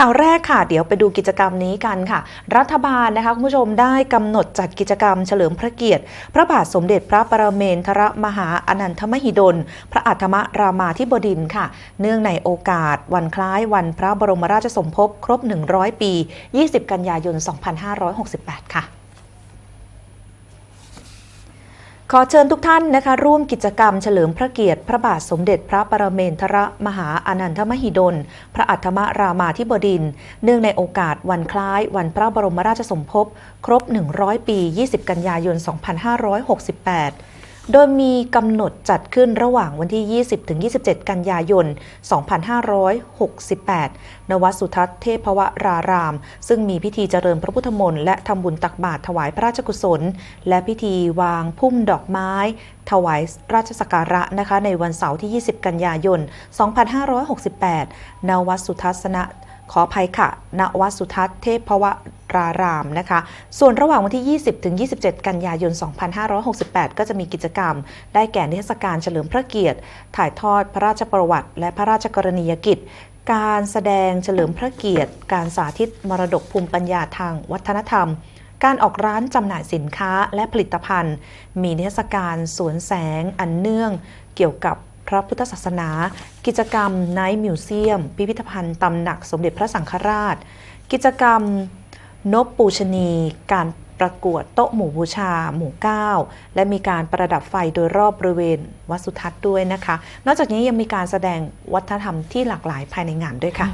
ข่าวแรกค่ะ เดี๋ยวไปดูกิจกรรมนี้กันค่ะ รัฐบาลนะคะคุณผู้ชมได้กำหนดจัดกิจกรรมเฉลิมพระเกียรติ พระบาทสมเด็จพระปรเมนทรมหาอนันทมหิดล พระอัฏมรามาธิบดินค่ะ เนื่องในโอกาส วันคล้ายวันพระบรมราชสมภพครบ 100 ปี 20 กันยายน 2568 ค่ะ ขอเชิญทุกท่านนะคะ ร่วมกิจกรรมเฉลิมพระเกียรติพระบาทสมเด็จพระปรเมนทรมหาอนันทมหิดล พระอัธมรามาธิบดิน เนื่องในโอกาสวันคล้าย วันพระบรมราชสมภพ ครบ 100 ปี 20 กันยายน 2568 โดยมีกำหนดจัดขึ้นระหว่างวันที่ 20-27 กันยายน 2568 ณ วัดสุทัศน์เทพวราราม ซึ่งมีพิธีเจริญพระพุทธมนต์และทำบุญตักบาตรถวายพระราชกุศล และพิธีวางพุ่มดอกไม้ ถวายราชสักการะนะคะ ในวันเสาร์ที่ 20 กันยายน 2568 ณ วัดสุทัศนะขออภัยค่ะ ณ วัดสุทัศน์เทพว รารามนะคะ ส่วนระหว่างวันที่ 20 ถึง 27 กันยายน 2568 ก็จะมีกิจกรรม ได้แก่นิทรรศการเฉลิมพระเกียรติ ถ่ายทอดพระราชประวัติ และพระราชกรณียกิจ การแสดงเฉลิมพระเกียรติ การสาธิตมรดกภูมิปัญญาทางวัฒนธรรมการออกร้านจำหน่ายสินค้าและผลิตภัณฑ์ มีนิทรรศการสวนแสงอันเนื่องเกี่ยวกับพระพุทธศาสนา กิจกรรมไนท์มิวเซียม พิพิธภัณฑ์ตำหนักสมเด็จพระสังฆราช กิจกรรม นบปูชนี การประกวดโต๊ะหมู่บูชา หมู่เก้าและมีการประดับไฟโดยรอบบริเวณวัดสุทัศน์ด้วยนะคะ นอกจากนี้ยังมีการแสดงวัฒนธรรมที่หลากหลายภายในงานด้วยค่ะ